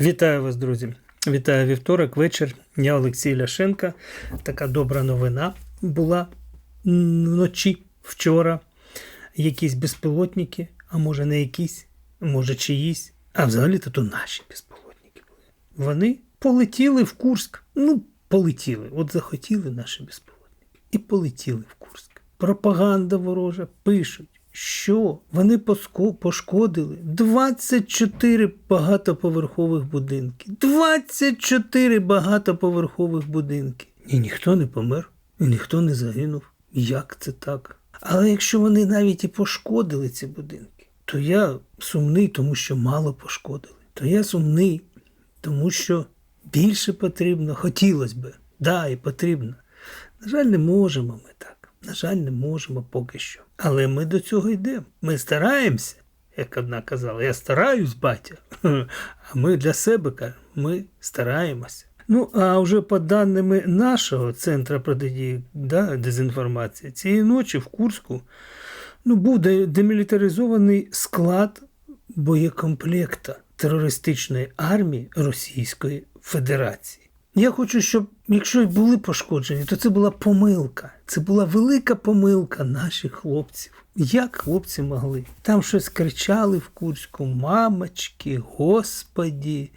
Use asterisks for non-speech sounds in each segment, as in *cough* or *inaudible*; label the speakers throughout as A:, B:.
A: Вітаю вас, друзі! Вітаю вівторок, вечір. Я Олексій Ляшенко. Така добра новина була вночі, вчора. Якісь безпілотники, а може не якісь, може чиїсь, а взагалі-то то наші безпілотники були. Вони полетіли в Курск. Ну, полетіли. От захотіли наші безпілотники. І полетіли в Курск. Пропаганда ворожа пишуть. Що вони пошкодили 24 багатоповерхових будинки. 24 багатоповерхових будинки. І ніхто не помер, і ніхто не загинув. Як це так? Але якщо вони навіть і пошкодили ці будинки, то я сумний, тому що мало пошкодили. То я сумний, тому що більше потрібно, хотілося би. Да, і потрібно. На жаль, не можемо ми так. На жаль, не можемо поки що. Але ми до цього йдемо. Ми стараємося, як одна казала, я стараюсь, батя. А ми для себе кажемо, ми стараємося. Ну, а вже по даними нашого центру протидії да, дезінформації, цієї ночі в Курську ну, був демілітаризований склад боєкомплекта терористичної армії Російської Федерації. Я хочу, щоб якщо й були пошкоджені, то це була помилка. Це була велика помилка наших хлопців. Як хлопці могли? Там щось кричали в Курську, мамочки, господі.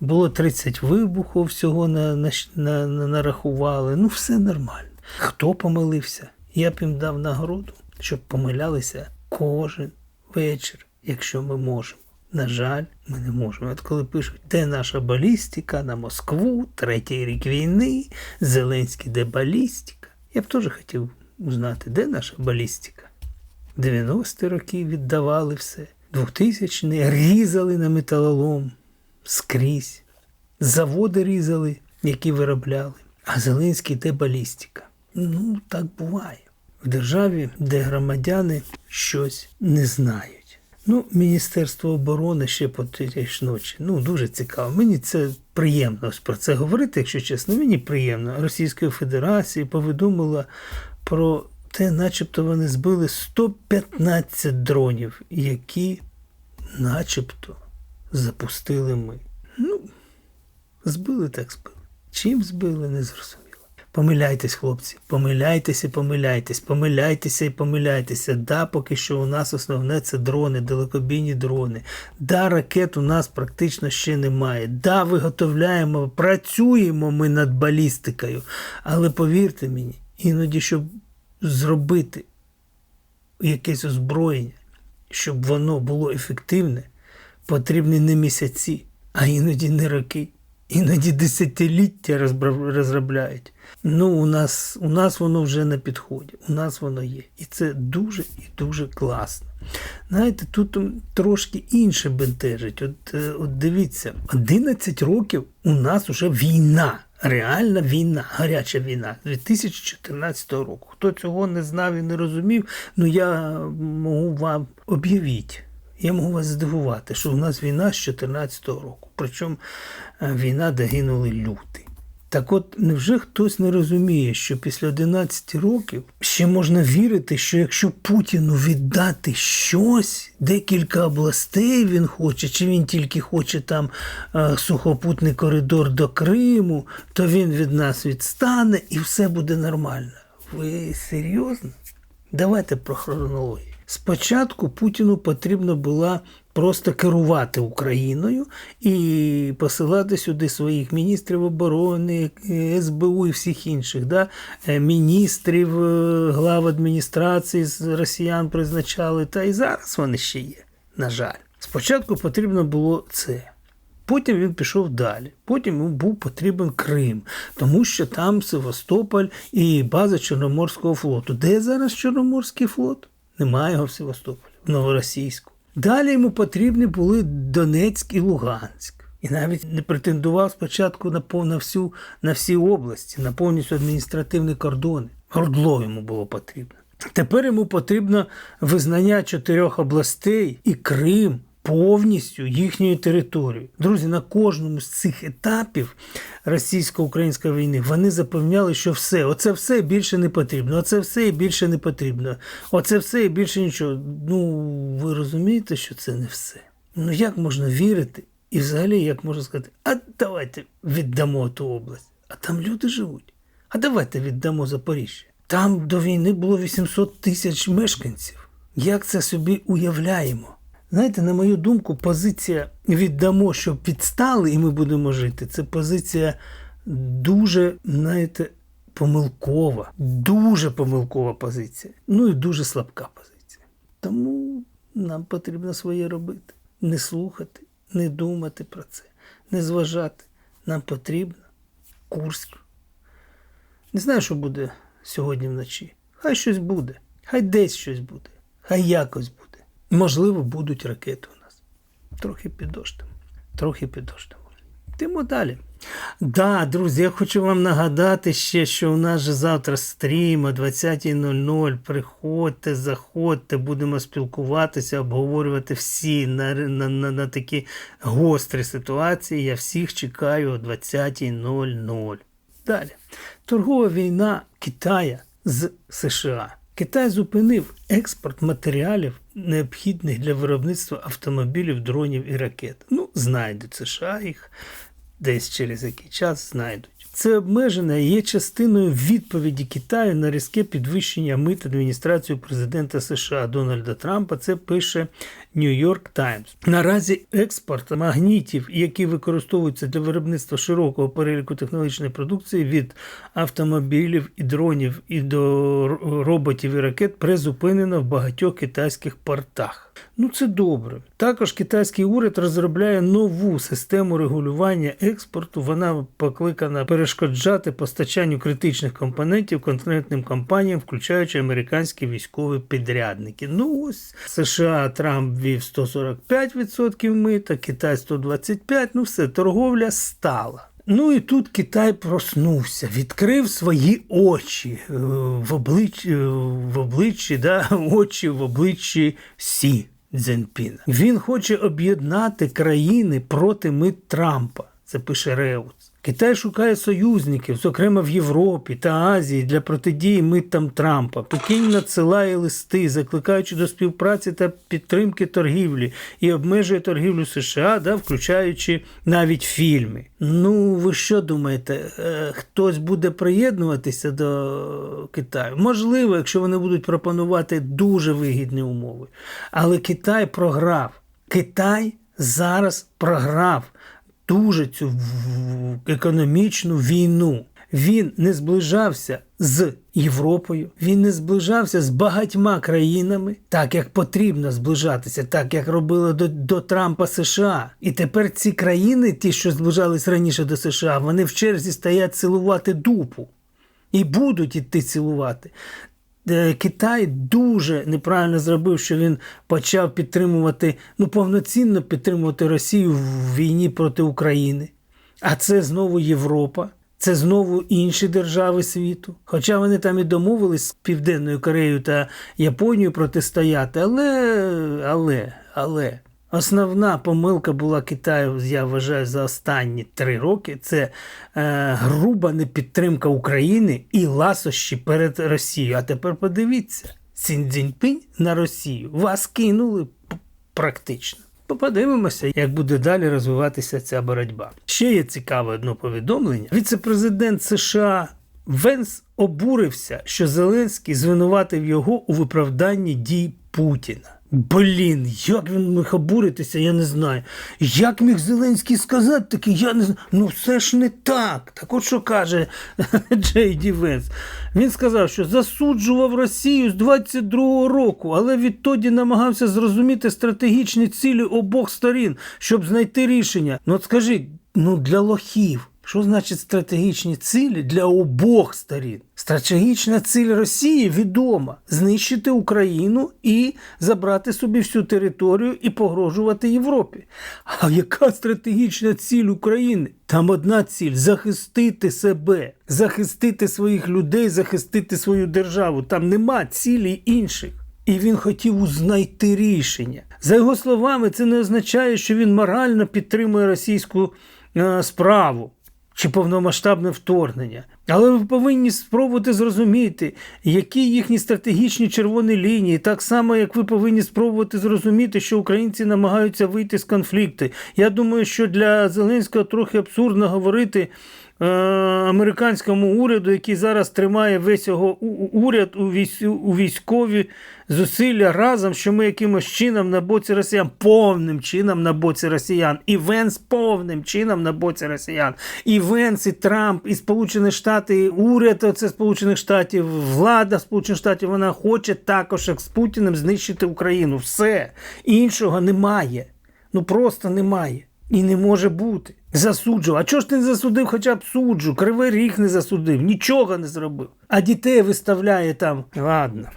A: Було 30 вибухів всього на, на, на, на, нарахували. Ну, все нормально. Хто помилився? Я б їм дав нагороду, щоб помилялися кожен вечір, якщо ми можемо. На жаль, ми не можемо. От коли пишуть, де наша балістика на Москву, третій рік війни, Зеленський, де балістика. Я б теж хотів узнати, де наша балістика. 90-ті роки віддавали все. 2000-ні різали на металолом скрізь. Заводи різали, які виробляли. А Зеленський де балістика. Ну, так буває. В державі, де громадяни щось не знають. Ну, Міністерство оборони ще по ж ночі. Ну, дуже цікаво. Мені це приємно про це говорити, якщо чесно. Мені приємно. Російської Федерації повідомила про те, начебто вони збили 115 дронів, які начебто запустили ми. Ну, збили так збили. Чим збили, не зрозуміло. Помиляйтесь, хлопці, помиляйтеся, помиляйтесь, помиляйтеся і помиляйтеся. Да, поки що у нас основне це дрони, далекобійні дрони. Да, ракет у нас практично ще немає. Да, виготовляємо, працюємо ми над балістикою. Але повірте мені, іноді, щоб зробити якесь озброєння, щоб воно було ефективне, потрібні не місяці, а іноді не роки. Іноді десятиліття розробляють. Ну, у нас, у нас воно вже на підході, у нас воно є. І це дуже і дуже класно. Знаєте, тут трошки інше бентежить. От, е, от дивіться, 11 років у нас вже війна. Реальна війна, гаряча війна 2014 року. Хто цього не знав і не розумів, ну я можу вам об'явити. Я можу вас здивувати, що у нас війна з 2014 року. Причому е, війна, де гинули люди. Так от, невже хтось не розуміє, що після 11 років ще можна вірити, що якщо Путіну віддати щось, декілька областей він хоче, чи він тільки хоче там е, сухопутний коридор до Криму, то він від нас відстане і все буде нормально. Ви серйозно? Давайте про хронологію. Спочатку Путіну потрібно було просто керувати Україною і посилати сюди своїх міністрів оборони, СБУ і всіх інших, да? е, міністрів, е, глав адміністрації з росіян призначали, та і зараз вони ще є. На жаль, спочатку потрібно було це. Потім він пішов далі. Потім йому був потрібен Крим, тому що там Севастополь і база Чорноморського флоту. Де зараз Чорноморський флот? Немає його в Севастополі, в Новоросійську. Далі йому потрібні були Донецьк і Луганськ. І навіть не претендував спочатку на, на, всю, на всі області, на повністю адміністративні кордони. Гордло йому було потрібно. Тепер йому потрібно визнання чотирьох областей і Крим повністю їхньою територією. Друзі, на кожному з цих етапів російсько-української війни вони запевняли, що все, оце все більше не потрібно, оце все більше не потрібно, оце все і більше нічого. Ну, ви розумієте, що це не все. Ну як можна вірити І взагалі, як можна сказати, а давайте віддамо ту область. А там люди живуть. А давайте віддамо Запоріжжя. Там до війни було 800 тисяч мешканців. Як це собі уявляємо? Знаєте, на мою думку, позиція віддамо, щоб відстали, і ми будемо жити. Це позиція дуже, знаєте, помилкова, дуже помилкова позиція. Ну і дуже слабка позиція. Тому нам потрібно своє робити. Не слухати, не думати про це, не зважати. Нам потрібно Курськ. Не знаю, що буде сьогодні вночі. Хай щось буде, хай десь щось буде, хай якось буде. Можливо, будуть ракети у нас. Трохи підождемо, трохи підождемо. Йдемо далі. Да, друзі, я хочу вам нагадати ще, що у нас же завтра стрім о 20.00. Приходьте, заходьте, будемо спілкуватися, обговорювати всі на, на, на, на такі гострі ситуації. Я всіх чекаю о 20.00. Далі. Торгова війна Китая з США. Китай зупинив експорт матеріалів, необхідних для виробництва автомобілів, дронів і ракет. Ну, знайдуть США їх десь через який час знайдуть. Це обмеження є частиною відповіді Китаю на різке підвищення мит адміністрацію президента США Дональда Трампа. Це пише New York Times. Наразі експорт магнітів, які використовуються для виробництва широкого переліку технологічної продукції від автомобілів і дронів і до роботів і ракет, призупинено в багатьох китайських портах. Ну це добре. Також китайський уряд розробляє нову систему регулювання експорту. Вона покликана перешкоджати постачанню критичних компонентів конкретним компаніям, включаючи американські військові підрядники. Ну ось США Трамп ввів 145% мита, Китай 125%, ну все, торговля стала. Ну і тут Китай проснувся, відкрив свої очі е, в обличчі, в обличчі, да, *laughs* очі в обличчі Сі Цзіньпіна. Він хоче об'єднати країни проти мит Трампа. Це пише Реус. Китай шукає союзників, зокрема в Європі та Азії, для протидії митам Трампа. Пекін надсилає листи, закликаючи до співпраці та підтримки торгівлі і обмежує торгівлю США, да, включаючи навіть фільми. Ну, ви що думаєте, е, хтось буде приєднуватися до Китаю? Можливо, якщо вони будуть пропонувати дуже вигідні умови. Але Китай програв. Китай зараз програв дуже цю економічну війну. Він не зближався з Європою, він не зближався з багатьма країнами, так як потрібно зближатися, так як робили до, до Трампа США. І тепер ці країни, ті, що зближались раніше до США, вони в черзі стоять цілувати дупу і будуть іти цілувати. Е, Китай дуже неправильно зробив, що він почав підтримувати, ну повноцінно підтримувати Росію в війні проти України. А це знову Європа, це знову інші держави світу. Хоча вони там і домовились з Південною Кореєю та Японією протистояти, але, але, але. Основна помилка була Китаю, я вважаю, за останні три роки це е, груба непідтримка України і ласощі перед Росією. А тепер подивіться, Цзіньпінь на Росію вас кинули практично. Подивимося, як буде далі розвиватися ця боротьба. Ще є цікаве одне повідомлення. Віце-президент США Венс обурився, що Зеленський звинуватив його у виправданні дій Путіна. Блін, як він міг обуритися, я не знаю. Як міг Зеленський сказати таке, я не знаю. Ну все ж не так. Так от що каже *laughs* Джей Ді Венс. Він сказав, що засуджував Росію з 22-го року, але відтоді намагався зрозуміти стратегічні цілі обох сторін, щоб знайти рішення. Ну от скажіть, ну для лохів. Що значить стратегічні цілі для обох сторін? Стратегічна ціль Росії відома знищити Україну і забрати собі всю територію і погрожувати Європі. А яка стратегічна ціль України? Там одна ціль захистити себе, захистити своїх людей, захистити свою державу. Там нема цілі інших. І він хотів знайти рішення. За його словами, це не означає, що він морально підтримує російську е, справу. Чи повномасштабне вторгнення. Але ви повинні спробувати зрозуміти, які їхні стратегічні червоні лінії, так само, як ви повинні спробувати зрозуміти, що українці намагаються вийти з конфлікту. Я думаю, що для Зеленського трохи абсурдно говорити. Е, Американському уряду, який зараз тримає весь його уряд у у військові зусилля разом, що ми якимось чином на боці росіян, повним чином на боці росіян, і Венс повним чином на боці росіян, і Венс, і Трамп, і Сполучені Штати, і уряд оце Сполучених Штатів, влада Сполучених Штатів, вона хоче також як з Путіним знищити Україну. Все іншого немає. Ну просто немає. І не може бути. Засуджував. А чого ж ти не засудив хоча б суджу? Кривий ріг не засудив, нічого не зробив. А дітей виставляє там. Ладно.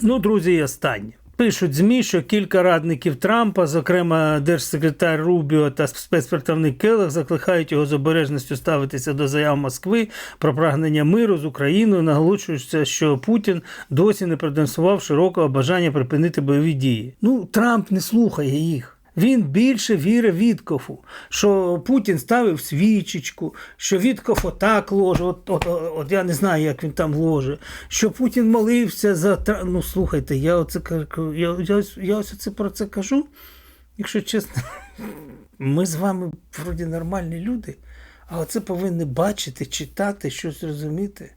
A: Ну, друзі, і останнє. Пишуть ЗМІ, що кілька радників Трампа, зокрема держсекретар Рубіо та спецпредставник Келех, закликають його з обережністю ставитися до заяв Москви про прагнення миру з Україною, наголошуючи, що Путін досі не продемонстрував широкого бажання припинити бойові дії. Ну, Трамп не слухає їх. Він більше вірить Віткофу, що Путін ставив свічечку, що Віткоф отак ложе, от, от, от, я не знаю, як він там ложе, що Путін молився за Ну, слухайте, я оце я, я, я ось це про це кажу. Якщо чесно, *laughs* ми з вами вроді нормальні люди, а оце повинні бачити, читати, щось розуміти.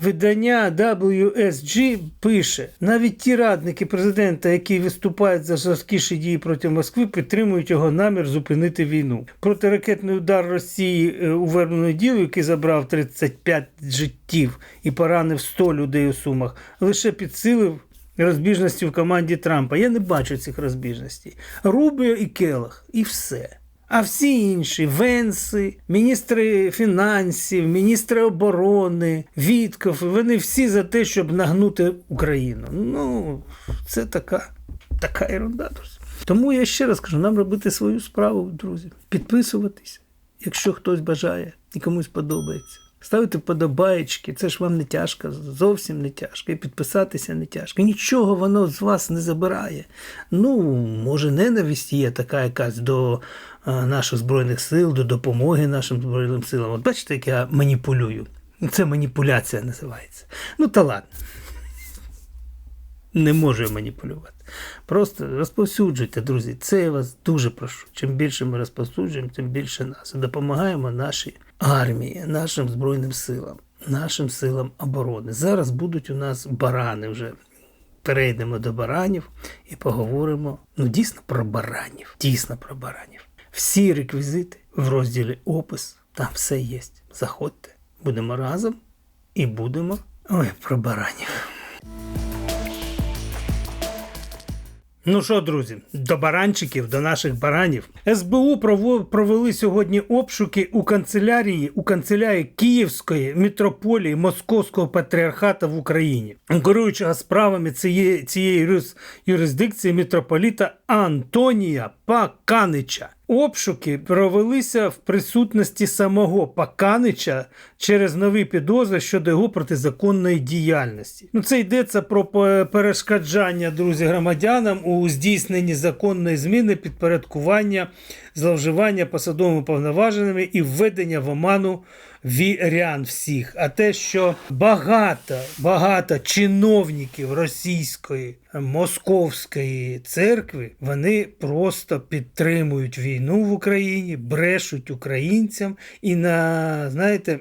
A: Видання WSG пише: навіть ті радники президента, які виступають за жорсткіші дії проти Москви, підтримують його намір зупинити війну. Протиракетний удар Росії е, у вербну неділю, який забрав 35 життів і поранив 100 людей у Сумах, лише підсилив. Розбіжності в команді Трампа. Я не бачу цих розбіжностей. Рубіо і Келах, і все. А всі інші Венси, міністри фінансів, міністри оборони, Вітков, вони всі за те, щоб нагнути Україну. Ну, це така, така ерунда. Тому я ще раз кажу, нам робити свою справу, друзі. Підписуватись, якщо хтось бажає і комусь подобається. Ставити подобаєчки, це ж вам не тяжко, зовсім не тяжко. І підписатися не тяжко. Нічого воно з вас не забирає. Ну, може, ненависть є така якась до наших Збройних сил, до допомоги нашим Збройним силам. От бачите, як я маніпулюю. Це маніпуляція називається. Ну, та ладно. Не можу я маніпулювати. Просто розповсюджуйте, друзі. Це я вас дуже прошу. Чим більше ми розповсюджуємо, тим більше нас. Допомагаємо нашій армії, нашим Збройним силам, нашим силам оборони. Зараз будуть у нас барани вже. Перейдемо до баранів і поговоримо ну, дійсно про баранів. Дійсно про баранів. Всі реквізити в розділі опис, там все є. Заходьте, будемо разом і будемо ой, про баранів. Ну що, друзі, до баранчиків, до наших баранів. СБУ провели сьогодні обшуки у канцелярії у канцелярії Київської мітрополії Московського патріархата в Україні, керуючого справами цієї, цієї юрисдикції митрополіта Антонія Паканича. Обшуки провелися в присутності самого Паканича через нові підозри щодо його протизаконної діяльності. Ну, це йдеться про перешкоджання, друзі, громадянам у здійсненні законної зміни, підпорядкування, зловживання посадовими повноваженими і введення в оману вірян всіх. А те, що багато, багато чиновників російської, московської церкви, вони просто підтримують війну в Україні, брешуть українцям і на, знаєте,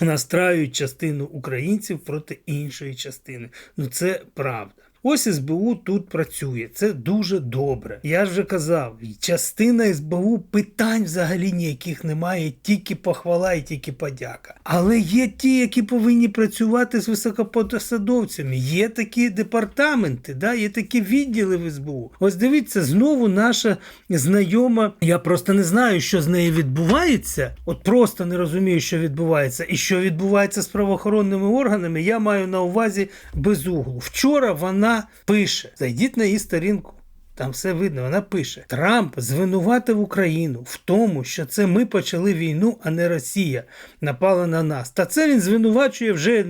A: настраюють частину українців проти іншої частини. Ну це правда. Ось СБУ тут працює. Це дуже добре. Я вже казав, частина СБУ питань взагалі ніяких немає, тільки похвала і тільки подяка. Але є ті, які повинні працювати з високопосадовцями. Є такі департаменти, да? є такі відділи в СБУ. Ось дивіться, знову наша знайома. Я просто не знаю, що з нею відбувається. От просто не розумію, що відбувається, і що відбувається з правоохоронними органами. Я маю на увазі без углу. Вчора вона пише: зайдіть на її сторінку. Там все видно, вона пише: Трамп звинуватив Україну в тому, що це ми почали війну, а не Росія напала на нас. Та це він звинувачує вже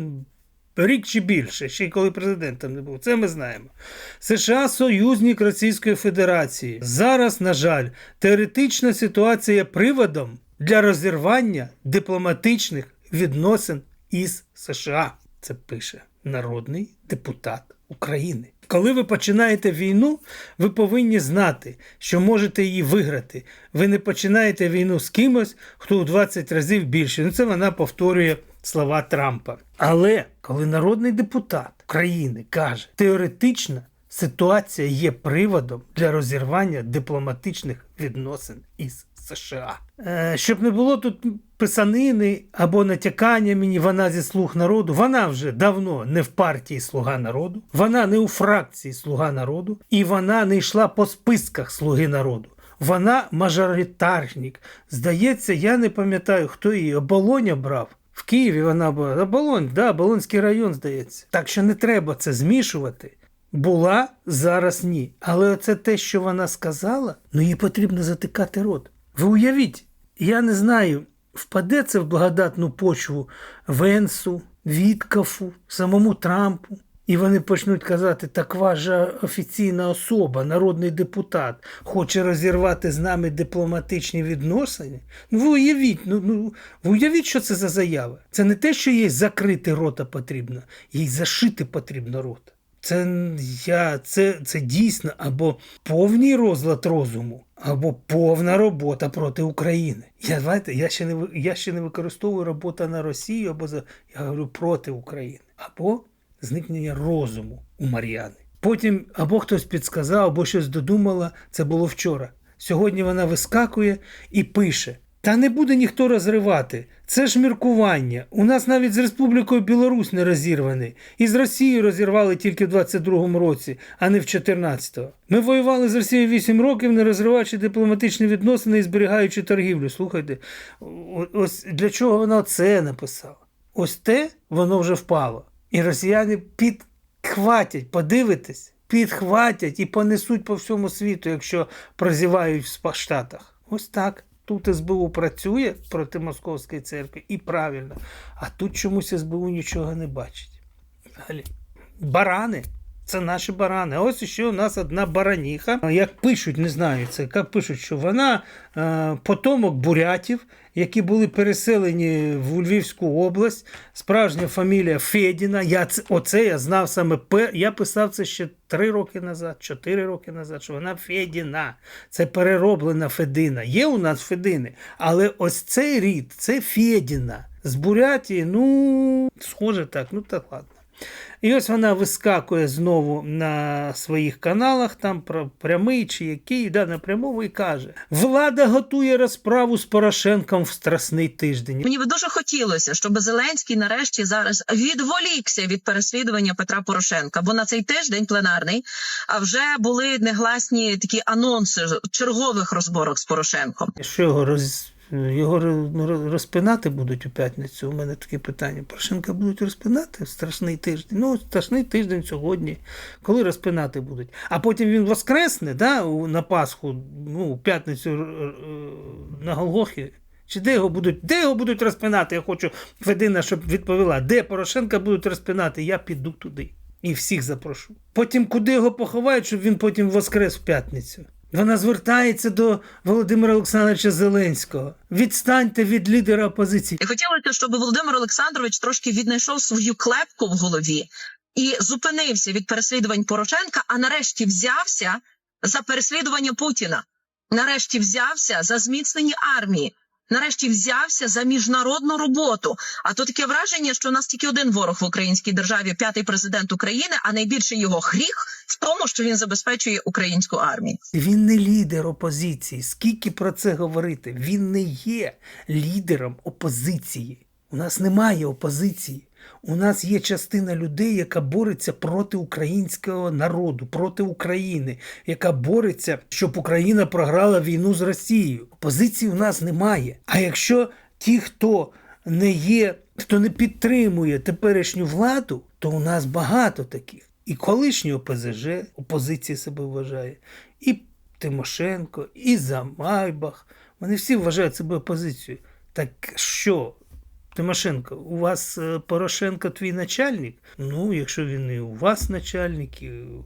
A: рік чи більше, ще й коли президентом не був. Це ми знаємо. США союзник Російської Федерації. Зараз, на жаль, теоретична ситуація приводом для розірвання дипломатичних відносин із США. Це пише народний депутат України. Коли ви починаєте війну, ви повинні знати, що можете її виграти. Ви не починаєте війну з кимось, хто у 20 разів більше. Ну це вона повторює слова Трампа. Але коли народний депутат України каже, теоретично ситуація є приводом для розірвання дипломатичних відносин із США. Е, щоб не було тут писанини або натякання мені, вона зі слуг народу. Вона вже давно не в партії Слуга народу, вона не у фракції Слуга народу, і вона не йшла по списках Слуги народу. Вона мажоритарник. Здається, я не пам'ятаю, хто її оболоня брав. В Києві вона була. Оболонь, да, Оболонський район, здається. Так що не треба це змішувати. Була, зараз ні. Але це те, що вона сказала, ну їй потрібно затикати рот. Ви уявіть, я не знаю, впаде це в благодатну почву Венсу, Віткафу, самому Трампу. І вони почнуть казати, так ваша офіційна особа, народний депутат, хоче розірвати з нами дипломатичні відносини. Ну ви уявіть, ну, ну ви уявіть, що це за заява. Це не те, що їй закрити рота потрібно, їй зашити потрібно рота. Це це, це дійсно або повний розлад розуму, або повна робота проти України. Я знаєте, я ще не я ще не використовую робота на Росію, або за я говорю проти України, або зникнення розуму у Мар'яни. Потім або хтось підсказав, або щось додумала. Це було вчора. Сьогодні вона вискакує і пише: Та не буде ніхто розривати. Це ж міркування. У нас навіть з Республікою Білорусь не розірваний. І з Росією розірвали тільки в 22-му році, а не в 14-го. Ми воювали з Росією 8 років, не розриваючи дипломатичні відносини і зберігаючи торгівлю. Слухайте, ось для чого вона це написала? Ось те воно вже впало. І росіяни підхватять, подивитесь, підхватять і понесуть по всьому світу, якщо прозівають в Штатах. Ось так. Тут СБУ працює проти Московської церкви і правильно. А тут чомусь СБУ нічого не бачить. Далі. Барани. Це наші барани. Ось ще у нас одна бараніха. Як пишуть, не знаю, це як пишуть, що вона е, потомок бурятів, які були переселені в Львівську область. Справжня фамілія Федіна. Я це, оце я знав саме. Я писав це ще три роки назад, чотири роки назад, що вона Федіна. Це перероблена Федина. Є у нас Федини, але ось цей рід це Федіна. З Бурятії, ну, схоже так, ну так ладно. І ось вона вискакує знову на своїх каналах, там про прямий чи який, да, на прямому, і каже: Влада готує розправу з Порошенком в страсний тиждень.
B: Мені би дуже хотілося, щоб Зеленський нарешті зараз відволікся від переслідування Петра Порошенка, бо на цей тиждень пленарний а вже були негласні такі анонси чергових розборок з Порошенком.
A: Що його роз. Його розпинати будуть у п'ятницю. У мене таке питання. Порошенка будуть розпинати страшний тиждень. Ну, страшний тиждень сьогодні. Коли розпинати будуть? А потім він воскресне да, на Пасху, ну, у п'ятницю на Голгофі. Чи де його будуть, де його будуть розпинати? Я хочу Федина, щоб відповіла, де Порошенка будуть розпинати, я піду туди. І всіх запрошу. Потім куди його поховають, щоб він потім воскрес в п'ятницю. Вона звертається до Володимира Олександровича Зеленського. Відстаньте від лідера опозиції.
B: І хотілося, щоб Володимир Олександрович трошки віднайшов свою клепку в голові і зупинився від переслідувань Порошенка, а нарешті взявся за переслідування Путіна. Нарешті взявся за зміцнення армії. Нарешті взявся за міжнародну роботу. А то таке враження, що у нас тільки один ворог в українській державі, п'ятий президент України, а найбільший його гріх в тому, що він забезпечує українську армію.
A: Він не лідер опозиції. Скільки про це говорити? Він не є лідером опозиції. У нас немає опозиції. У нас є частина людей, яка бореться проти українського народу, проти України, яка бореться, щоб Україна програла війну з Росією. Опозиції у нас немає. А якщо ті, хто не є, хто не підтримує теперішню владу, то у нас багато таких. І колишній ОПЗЖ, опозиція себе вважає, і Тимошенко, і Замайбах. Вони всі вважають себе опозицією. Так що, Тимошенко, у вас е, Порошенко твій начальник? Ну, якщо він і у вас начальник, і у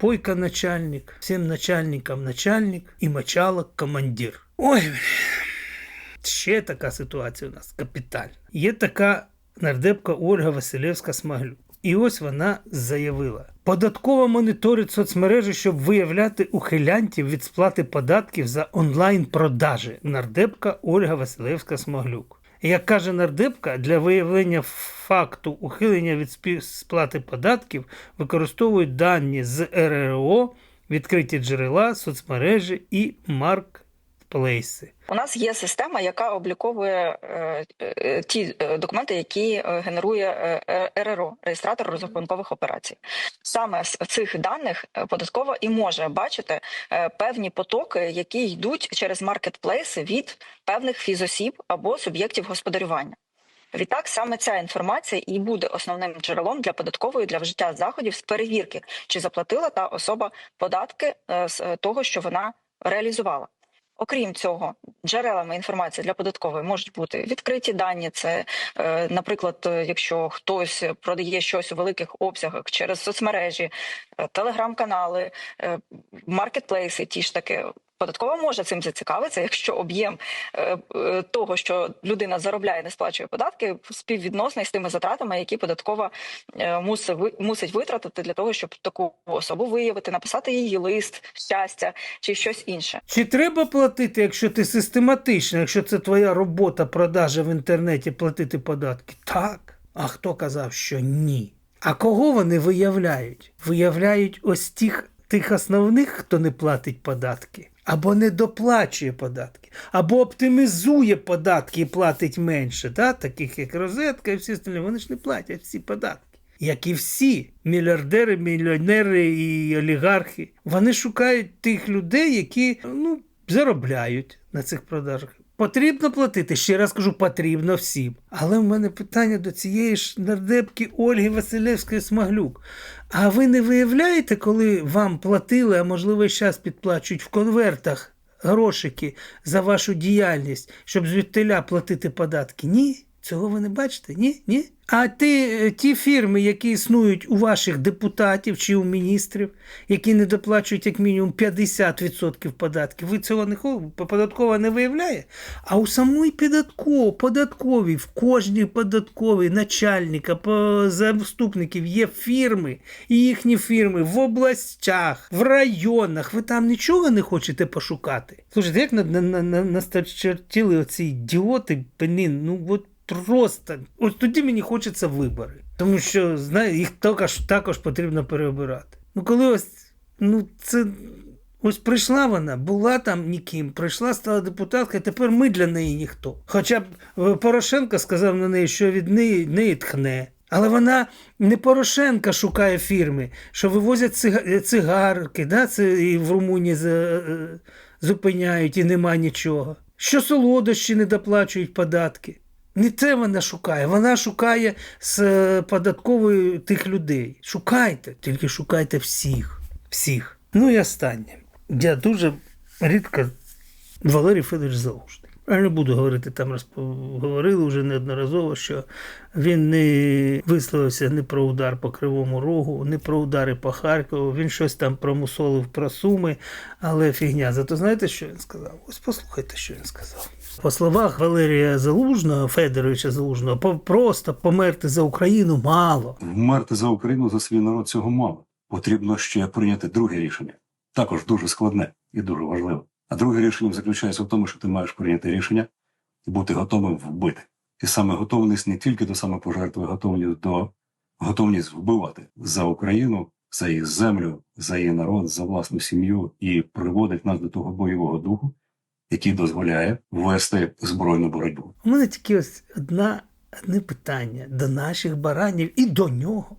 A: Бойка начальник, всім начальникам начальник і мочалок командир. Ой. Ще така ситуація у нас капітальна. Є така нардепка Ольга Василевська Смаглюк. І ось вона заявила: податково моніторить соцмережі, щоб виявляти ухилянтів від сплати податків за онлайн-продажі. Нардепка Ольга Василевська Смаглюк. Як каже нардепка, для виявлення факту ухилення від сплати податків використовують дані з РРО, відкриті джерела, соцмережі і маркетплейси.
C: У нас є система, яка обліковує е, е, ті е, документи, які е, генерує РРО, реєстратор розрахункових операцій. Саме з цих даних податкова і може бачити певні потоки, які йдуть через маркетплейси від певних фізосіб або суб'єктів господарювання. Відтак, саме ця інформація і буде основним джерелом для податкової для вжиття заходів з перевірки, чи заплатила та особа податки з того, що вона реалізувала. Окрім цього, джерелами інформації для податкової можуть бути відкриті дані. Це, е, наприклад, е, якщо хтось продає щось у великих обсягах через соцмережі, е, телеграм-канали, маркетплейси, ті ж таки. Податкова може цим зацікавитися, якщо об'єм е, е, того, що людина заробляє, не сплачує податки, співвідносний з тими затратами, які податкова е, мусить ви- мусить витратити для того, щоб таку особу виявити, написати її лист щастя чи щось інше.
A: Чи треба платити, якщо ти систематично, якщо це твоя робота, продажа в інтернеті, платити податки? Так. А хто казав, що ні? А кого вони виявляють? Виявляють ось тих, тих основних, хто не платить податки, або не доплачує податки, або оптимізує податки і платить менше, да? таких як розетка і всі остальні, вони ж не платять всі податки. Як і всі мільярдери, мільйонери і олігархи, вони шукають тих людей, які ну, заробляють на цих продажах. Потрібно платити, ще раз кажу, потрібно всім. Але в мене питання до цієї ж нардепки Ольги Василевської Смаглюк. А ви не виявляєте, коли вам платили, а можливо, і зараз підплачують в конвертах грошики за вашу діяльність, щоб звідтиля платити податки? Ні? Цього ви не бачите? Ні? Ні? А ти, е, ті фірми, які існують у ваших депутатів чи у міністрів, які не доплачують як мінімум 50% податків, ви цього не податкова не виявляє? А у самої податково, податковій, в кожній податковій начальника, заступників є фірми, і їхні фірми в областях, в районах. Ви там нічого не хочете пошукати? Слушайте, як на, на, на, на, настачертіли оці ідіоти, блін, ну от просто. Ось тоді мені хочеться вибори. Тому що, знаєте, їх також, також потрібно переобирати. Ну, коли ось, ну, це. Ось прийшла вона, була там ніким, прийшла, стала депутаткою, тепер ми для неї ніхто. Хоча б е, Порошенко сказав на неї, що від неї, неї тхне. Але вона не Порошенка шукає фірми, що вивозять цига- цигарки, да? це і в Румунії е, зупиняють і нема нічого. Що солодощі не доплачують податки. Не це вона шукає, вона шукає з е, податкової тих людей. Шукайте, тільки шукайте всіх. Всіх. Ну і останнє. Я дуже рідко Валерій Федорович Залужний. Я не буду говорити, там розпо- говорили вже неодноразово, що він не висловився не про удар по Кривому Рогу, не про удари по Харкову. Він щось там промусолив про Суми, але фігня. Зато знаєте, що він сказав? Ось послухайте, що він сказав. По словах Валерія Залужного, Федоровича Залужного, просто померти за Україну мало.
D: Вмерти за Україну за свій народ цього мало. Потрібно ще прийняти друге рішення, також дуже складне і дуже важливе. А друге рішення заключається в тому, що ти маєш прийняти рішення і бути готовим вбити. І саме готовність не тільки до самопожертви, готовність до готовність вбивати за Україну, за їх землю, за її народ, за власну сім'ю і приводить нас до того бойового духу, який дозволяє вести збройну боротьбу.
A: У мене тільки ось одна, одне питання до наших баранів і до нього,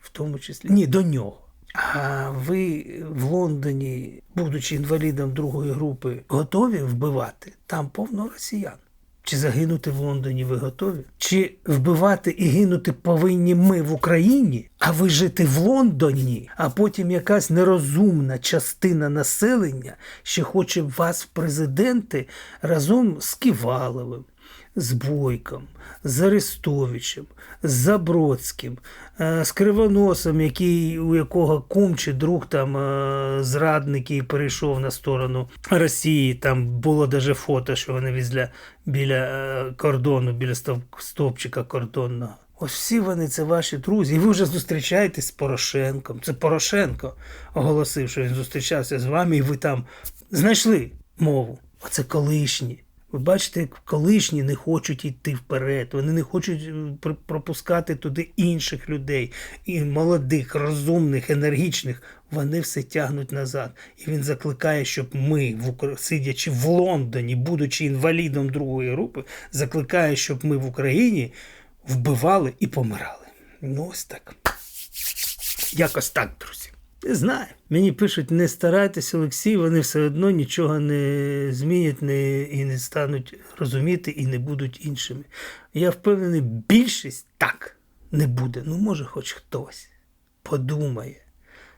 A: в тому числі. Ні, до нього. А ви в Лондоні, будучи інвалідом другої групи, готові вбивати? Там повно росіян. Чи загинути в Лондоні ви готові? Чи вбивати і гинути повинні ми в Україні, а ви жити в Лондоні, а потім якась нерозумна частина населення ще хоче вас в президенти разом з Ківаловим, з Бойком, з Арестовичем, з Забродським, е, з Кривоносом, який, у якого кум чи друг там е, зрадник і перейшов на сторону Росії. Там було даже фото, що вони візля біля е, кордону, біля стовпчика кордонного. Ось всі вони це ваші друзі. І ви вже зустрічаєтесь з Порошенком. Це Порошенко оголосив, що він зустрічався з вами, і ви там знайшли мову. Оце колишні. Ви бачите, колишні не хочуть йти вперед. Вони не хочуть е, пропускати туди інших людей, і молодих, розумних, енергічних. Вони все тягнуть назад. І він закликає, щоб ми, сидячи в Лондоні, будучи інвалідом другої групи, закликає, щоб ми в Україні вбивали і помирали. Ну, ось так. Якось так, друзі. Не знаю. Мені пишуть, не старайтесь, Олексій, вони все одно нічого не змінять не, і не стануть розуміти, і не будуть іншими. Я впевнений, більшість так не буде. Ну, може, хоч хтось подумає,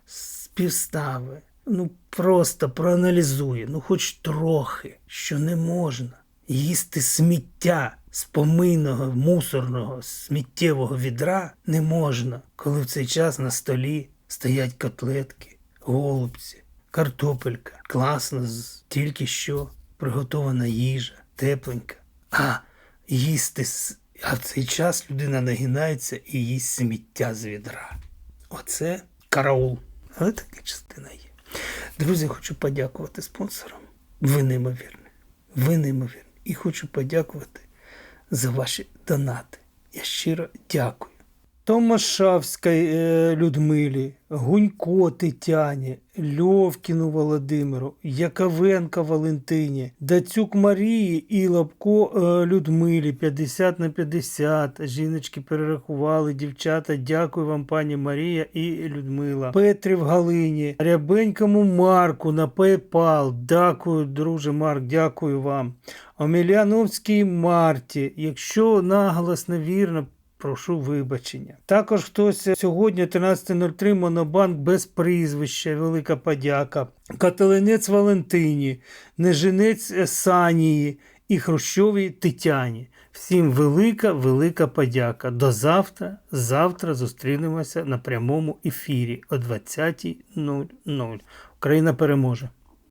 A: співстави, ну просто проаналізує, ну хоч трохи, що не можна їсти сміття з помийного, мусорного, сміттєвого відра не можна, коли в цей час на столі стоять котлетки, голубці, картопелька, класно, з- тільки що приготована їжа, тепленька. А їсти а в цей час людина нагинається і їсть сміття з відра. Оце караул. Але така частина є. Друзі, хочу подякувати спонсорам. Ви неймовірні. Ви неймовірні. І хочу подякувати за ваші донати. Я щиро дякую. Томашавська е, Людмилі, Гунько Тетяні, Льовкіну Володимиру, Яковенка Валентині, Дацюк Марії і Лапко е, Людмилі 50 на 50. Жіночки перерахували, дівчата. Дякую вам, пані Марія і Людмила. Петрів Галині, Рябенькому Марку на PayPal. Дякую, друже Марк, дякую вам. Омеляновській Марті. Якщо наголос невірно, Прошу вибачення. Також хтось сьогодні 13.03 Монобанк без прізвища, велика подяка. Кателенець Валентині, Нежинець Санії і Хрущовій Тетяні. Всім велика, велика подяка. До завтра. Завтра зустрінемося на прямому ефірі о 20.00. Україна переможе.